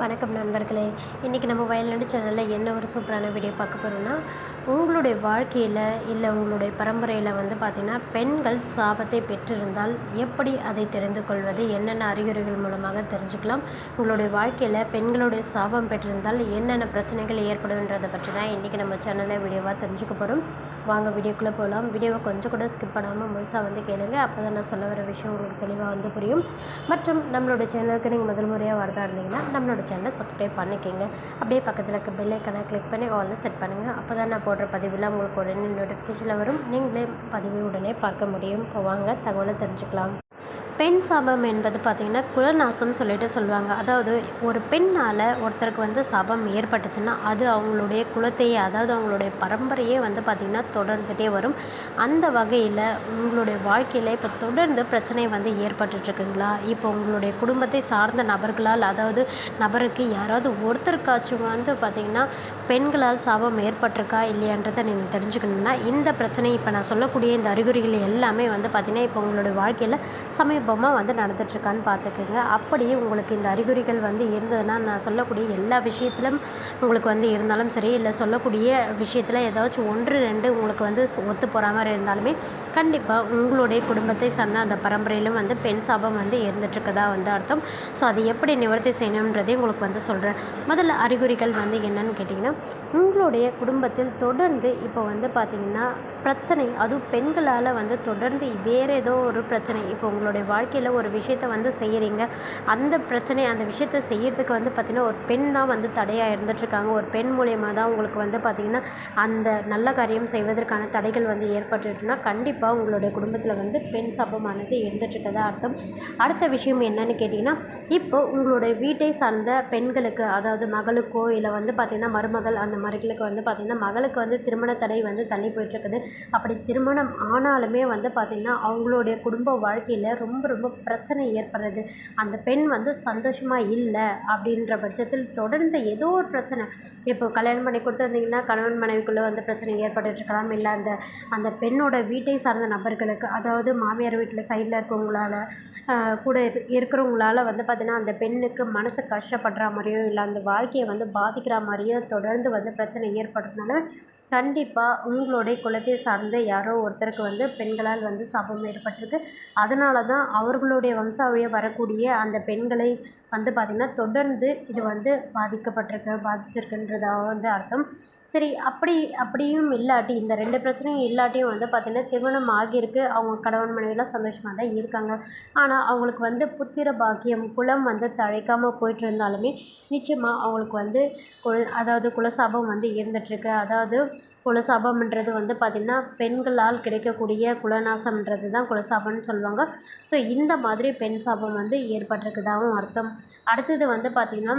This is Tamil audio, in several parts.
வணக்கம் நண்பர்களே. இன்றைக்கி நம்ம வயல்நாடு சேனலில் என்ன ஒரு சூப்பரான வீடியோ பார்க்க போகிறோம்னா உங்களுடைய வாழ்க்கையில் இல்லை உங்களுடைய பரம்பரையில் வந்து பார்த்திங்கன்னா பெண்கள் சாபத்தை பெற்றிருந்தால் எப்படி அதை தெரிந்து கொள்வது? என்னென்ன அறிகுறிகள் மூலமாக தெரிஞ்சுக்கலாம்? உங்களுடைய வாழ்க்கையில் பெண்களுடைய சாபம் பெற்றிருந்தால் என்னென்ன பிரச்சனைகள் ஏற்படுன்றதை பற்றி தான் இன்றைக்கி நம்ம சேனலில் வீடியோவாக தெரிஞ்சுக்க போகிறோம் வாங்க வீடியோக்குள்ளே போகலாம் வீடியோவை கொஞ்சம் கூட ஸ்கிப் பண்ணாமல் முழுசாக வந்து கேளுங்க. அப்போ தான் நான் சொல்ல வர விஷயம் உங்களுக்கு தெளிவாக வந்து புரியும். மற்றும் நம்மளோட சேனலுக்கு நீங்கள் முதல் முறையாக வரதா இருந்தீங்கன்னா நம்மளோட சேனலை சப்ஸ்கிரைப் பண்ணிக்கோங்க. அப்படியே பக்கத்தில் இருக்க பெல் ஐக்கனை கிளிக் பண்ணி ஆல்னு செட் பண்ணுங்கள் அப்போ தான் நான் போடுற பதிவில் உங்களுக்கு உடனே நோட்டிஃபிகேஷனில் வரும். நீங்களே பதிவு உடனே பார்க்க முடியும். போவாங்க வாங்க தகவலை தெரிஞ்சுக்கலாம். பெண் சாபம் என்பது பார்த்திங்கன்னா குலநாசம் சொல்லிட்டு சொல்லுவாங்க. அதாவது ஒரு பெண்ணால் ஒருத்தருக்கு வந்து சாபம் ஏற்பட்டுச்சுன்னா அது அவங்களுடைய குலத்தையே அதாவது அவங்களுடைய பரம்பரையே வந்து பார்த்திங்கன்னா தொடர்ந்துகிட்டே வரும். அந்த வகையில் உங்களுடைய வாழ்க்கையில் இப்போ தொடர்ந்து பிரச்சனை வந்து ஏற்பட்டுட்ருக்குங்களா? இப்போ உங்களுடைய குடும்பத்தை சார்ந்த நபர்களால் அதாவது நபருக்கு யாராவது ஒருத்தருக்காச்சும் வந்து பார்த்திங்கன்னா பெண்களால் சாபம் ஏற்பட்டிருக்கா இல்லையான்றதை நீங்கள் தெரிஞ்சுக்கணுன்னா இந்த பிரச்சனை இப்போ நான் சொல்லக்கூடிய இந்த அறிகுறிகள் எல்லாமே வந்து பார்த்திங்கன்னா இப்போ உங்களுடைய வாழ்க்கையில் சமீபமாக வந்து நடந்துட்டுருக்கான்னு பார்த்துக்குங்க. அப்படியே உங்களுக்கு இந்த அறிகுறிகள் வந்து இருந்ததுன்னா நான் சொல்லக்கூடிய எல்லா விஷயத்திலும் உங்களுக்கு வந்து இருந்தாலும் சரி இல்லை சொல்லக்கூடிய விஷயத்தில் ஏதாச்சும் ஒன்று ரெண்டு உங்களுக்கு வந்து ஒத்து போகிற மாதிரி இருந்தாலுமே கண்டிப்பாக உங்களுடைய குடும்பத்தை சார்ந்த அந்த பரம்பரையிலும் வந்து பெண் சாபம் வந்து இருந்துட்டுருக்கதா வந்து அர்த்தம். ஸோ அதை எப்படி நிவர்த்தி செய்யணுன்றதே உங்களுக்கு வந்து சொல்கிறேன் முதல்ல அறிகுறிகள் வந்து என்னன்னு கேட்டிங்கன்னா உங்களுடைய குடும்பத்தில் தொடர்ந்து இப்போ வந்து பார்த்திங்கன்னா பிரச்சனை அதுவும் பெண்களால் வந்து தொடர்ந்து வேறு ஏதோ ஒரு பிரச்சனை இப்போ உங்களுடைய வாழ்க்கையில் ஒரு விஷயத்தை வந்து செய்கிறீங்க அந்த பிரச்சனை அந்த விஷயத்தை செய்கிறதுக்கு வந்து பார்த்திங்கன்னா ஒரு பெண் தான் வந்து தடையாக இருந்துகிட்ருக்காங்க ஒரு பெண் மூலியமாக தான் உங்களுக்கு வந்து பார்த்திங்கன்னா அந்த நல்ல காரியம் செய்வதற்கான தடைகள் வந்து ஏற்பட்டுட்டுனா கண்டிப்பாக உங்களுடைய குடும்பத்தில் வந்து பெண் சபமானது இருந்துகிட்ருக்கதா அர்த்தம். அடுத்த விஷயம் என்னன்னு கேட்டிங்கன்னா இப்போ உங்களுடைய வீட்டை சார்ந்த பெண்களுக்கு அதாவது மகளுக்கோ இல்லை வந்து பார்த்திங்கன்னா மருமகள் அந்த மருகளுக்கு வந்து பார்த்திங்கன்னா மகளுக்கு வந்து திருமண தடை வந்து தள்ளி போயிட்டுருக்குது. அப்படி திருமணம் ஆனாலுமே வந்து பார்த்திங்கன்னா அவங்களுடைய குடும்ப வாழ்க்கையில் ரொம்ப ரொம்ப ரொம்ப பிரச்சனை ஏற்படுறது. அந்த பெண் வந்து சந்தோஷமாக இல்லை அப்படின்ற பட்சத்தில் தொடர்ந்து ஏதோ ஒரு பிரச்சனை. இப்போ கல்யாணம் பண்ணி கொடுத்துருந்தீங்கன்னா கணவன் மனைவிக்குள்ளே வந்து பிரச்சனை ஏற்பட்டுருக்கலாம் இல்லை அந்த அந்த பெண்ணோட வீட்டை சார்ந்த நபர்களுக்கு அதாவது மாமியார் வீட்டில் சைடில் இருக்கவங்களால கூட இரு- இருக்கிறவங்களால வந்து பார்த்திங்கன்னா அந்த பெண்ணுக்கு மனசு கஷ்டப்படுற மாதிரியோ இல்லை அந்த வாழ்க்கையை வந்து பாதிக்கிற மாதிரியோ தொடர்ந்து வந்து பிரச்சனை ஏற்படுறதுனால கண்டிப்பாக உங்களுடைய குலத்தை சார்ந்த யாரோ ஒருத்தருக்கு வந்து பெண்களால் வந்து சாபம் ஏற்பட்டிருக்கு. அதனால தான் அவர்களுடைய வம்சாவழியாக வரக்கூடிய அந்த பெண்களை வந்து பார்த்திங்கன்னா தொடர்ந்து இது வந்து பாதிக்கப்பட்டிருக்கு பாதிச்சிருக்குன்றதாக வந்து அர்த்தம். சரி அப்படி அப்படியும் இல்லாட்டி இந்த ரெண்டு பிரச்சனையும் இல்லாட்டியும் வந்து பார்த்திங்கன்னா திருமணம் ஆகியிருக்கு. அவங்க கணவன் மனைவிலாம் சந்தோஷமாக தான் இருக்காங்க. ஆனால் அவங்களுக்கு வந்து புத்திர பாக்கியம் குலம் வந்து தழைக்காமல் போயிட்டு இருந்தாலுமே நிச்சயமாக அவங்களுக்கு வந்து குல அதாவது குலசாபம் வந்து இருந்துகிட்ருக்கு அதாவது குலசாபம்ன்றது வந்து பார்த்திங்கன்னா பெண்களால் கிடைக்கக்கூடிய குலநாசம்ன்றது தான் குலசாபம்னு சொல்லுவாங்க. ஸோ இந்த மாதிரி பெண் சாபம் வந்து ஏற்பட்டிருக்குதாகவும் அர்த்தம். அடுத்தது வந்து பார்த்திங்கன்னா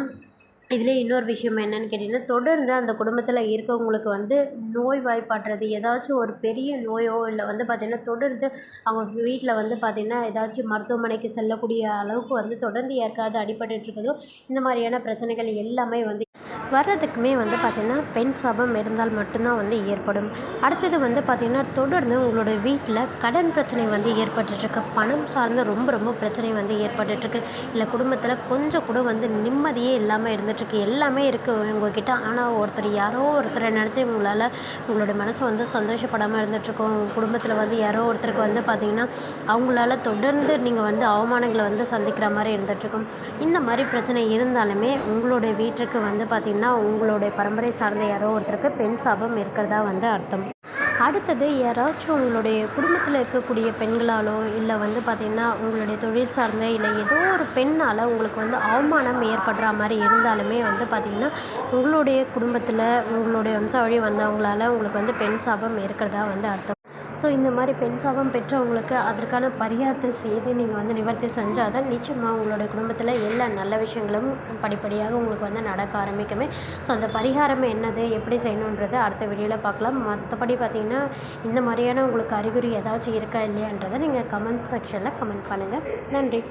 இதில் இன்னொரு விஷயம் என்னென்னு கேட்டிங்கன்னா தொடர்ந்து அந்த குடும்பத்தில் இருக்கவங்களுக்கு வந்து நோய் வாய்ப்பாடுறது ஏதாச்சும் ஒரு பெரிய நோயோ இல்லை வந்து பார்த்திங்கன்னா தொடர்ந்து அவங்க வீட்டில் வந்து பார்த்திங்கன்னா ஏதாச்சும் மருத்துவமனைக்கு செல்லக்கூடிய அளவுக்கு வந்து தொடர்ந்து யாருக்காவது அடிபட்டுட்டு இந்த மாதிரியான பிரச்சனைகள் எல்லாமே வந்து வர்றதுக்குமே வந்து பார்த்திங்கன்னா பெண் சாபம் இருந்தால் மட்டும்தான் வந்து ஏற்படும். அடுத்தது வந்து பார்த்திங்கன்னா தொடர்ந்து உங்களோட வீட்டில் கடன் பிரச்சனை வந்து ஏற்பட்டுட்ருக்கு. பணம் சார்ந்த ரொம்ப ரொம்ப பிரச்சனை வந்து ஏற்பட்டுட்ருக்கு. இல்லை குடும்பத்தில் கொஞ்சம் கூட வந்து நிம்மதியே இல்லாமல் இருந்துகிட்ருக்கு எல்லாமே இருக்குது உங்ககிட்ட. ஆனால் ஒருத்தர் யாரோ ஒருத்தரை நினச்சி உங்களால் உங்களோட மனசு வந்து சந்தோஷப்படாமல் இருந்துகிட்ருக்கோம் உங்கள் குடும்பத்தில் வந்து யாரோ ஒருத்தருக்கு வந்து பார்த்திங்கன்னா அவங்களால தொடர்ந்து நீங்கள் வந்து அவமானங்களை வந்து சந்திக்கிற மாதிரி இருந்துகிட்ருக்கும் இந்த மாதிரி பிரச்சனை இருந்தாலுமே உங்களுடைய வீட்டுக்கு வந்து பார்த்திங்கன்னா உங்களுடைய பரம்பரை சார்ந்த யாரோ ஒருத்தருக்கு பெண் சாபம் இருக்கிறதா வந்து அர்த்தம். அடுத்தது யாராச்சும் உங்களுடைய குடும்பத்தில் இருக்கக்கூடிய பெண்களாலோ இல்லை வந்து பார்த்திங்கன்னா உங்களுடைய தொழில் சார்ந்த இல்லை ஏதோ ஒரு பெண்ணால் உங்களுக்கு வந்து அவமானம் ஏற்படுற மாதிரி இருந்தாலுமே வந்து பார்த்திங்கன்னா உங்களுடைய குடும்பத்தில் உங்களுடைய வம்சாவழி வந்தவங்களால உங்களுக்கு வந்து பெண் சாபம் இருக்கிறதா வந்து அர்த்தம். ஸோ இந்த மாதிரி பெண் சாபம் பெற்றவங்களுக்கு அதற்கான பரிகாரத்தை செய்து நீங்கள் வந்து நிவர்த்தி செஞ்சால் தான் நிச்சயமாக உங்களுடைய குடும்பத்தில் எல்லா நல்ல விஷயங்களும் படிப்படியாக உங்களுக்கு வந்து நடக்க ஆரம்பிக்குமே. ஸோ அந்த பரிகாரம் என்னது எப்படி செய்யணுன்றதை அடுத்த வீடியோவில் பார்க்கலாம். மற்றபடி பார்த்தீங்கன்னா இந்த மாதிரியான உங்களுக்கு அறிகுறி ஏதாச்சும் இருக்கா இல்லையான்றதை நீங்கள் கமெண்ட் செக்ஷனில் கமெண்ட் பண்ணுங்கள் நன்றி.